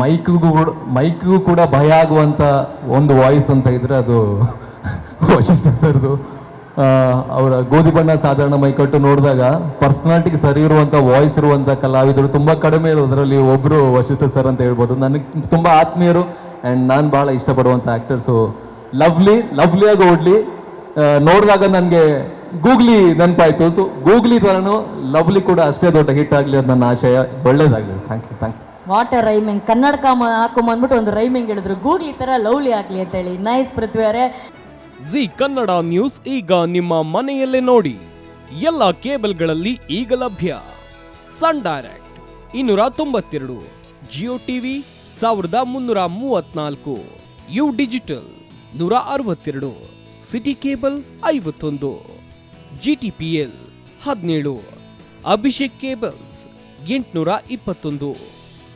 ಮೈಕ್ಗೂ ಮೈಕ್ಗೂ ಕೂಡ ಭಯ ಆಗುವಂಥ ಒಂದು ವಾಯ್ಸ್ ಅಂತ ಇದ್ರೆ ಅದು ವಶಿಷ್ಠ ಸರ್ದು. ಅವರ ಗೋಧಿ ಬಣ್ಣ ಸಾಧಾರಣ ಮೈಕಟ್ಟು ನೋಡಿದಾಗ ಪರ್ಸನಾಲಿಟಿಗೆ ಸರಿ ಇರುವಂಥ ವಾಯ್ಸ್ ಇರುವಂಥ ಕಲಾವಿದರು ತುಂಬ ಕಡಿಮೆ ಇರೋದ್ರಲ್ಲಿ ಒಬ್ಬರು ವಶಿಷ್ಠ ಸರ್ ಅಂತ ಹೇಳ್ಬೋದು. ನನಗೆ ತುಂಬ ಆತ್ಮೀಯರು ಆ್ಯಂಡ್ ನಾನು ಭಾಳ ಇಷ್ಟಪಡುವಂಥ ಆ್ಯಕ್ಟರ್ಸು ಲವ್ಲಿ ಲವ್ಲಿಯಾಗಿ ಓಡ್ಲಿ. ನೋಡಿದಾಗ ನನಗೆ ಗೂಗ್ಲಿ ನೆನಪಾಯ್ತು. ಸೊ ಗೂಗ್ಲಿ ಥರನೂ ಲವ್ಲಿ ಕೂಡ ಅಷ್ಟೇ ದೊಡ್ಡ ಹಿಟ್ ಆಗಲಿ ಅದು ನನ್ನ ಆಶಯ. ಒಳ್ಳೇದಾಗಲಿ. Thank you thank you what rhyming ಕನ್ನಡಕ ಹಾಕೊಂಬಂದ್ಬಿಟ್ಟು ಒಂದು ರೈಮಿಂಗ್ ಹೇಳಿದ್ರು. ಗೂಗ್ಲಿ ತರ ಲವ್ಲಿ ಆಗ್ಲಿ ಅಂತ ಹೇಳಿ. ನೈಸ್ ಪೃಥ್ವಿ ಅವರೇ. ಜಿ ಕನ್ನಡ ನ್ಯೂಸ್ ಈಗ ನಿಮ್ಮ ಮನೆಯಲ್ಲೇ ನೋಡಿ. ಎಲ್ಲ ಕೇಬಲ್ಗಳಲ್ಲಿ ಈಗ ಲಭ್ಯ. ಸನ್ ಡೈರೆಕ್ಟ್ ಇನ್ನೂರ ತೊಂಬತ್ತೆರಡು, ಜಿಯೋ ಟಿವಿ ಸಾವಿರದ ಮುನ್ನೂರ ಮೂವತ್ನಾಲ್ಕು, ಯು ಡಿಜಿಟಲ್ ನೂರ ಅರವತ್ತೆರಡು, ಸಿಟಿ ಕೇಬಲ್ ಐವತ್ತೊಂದು ಜಿ ಟಿ ಪಿ ಎಲ್ ಹದಿನೇಳು, ಅಭಿಷೇಕ್ ಕೇಬಲ್ಸ್ ಎಂಟುನೂರ ಇಪ್ಪತ್ತೊಂದು.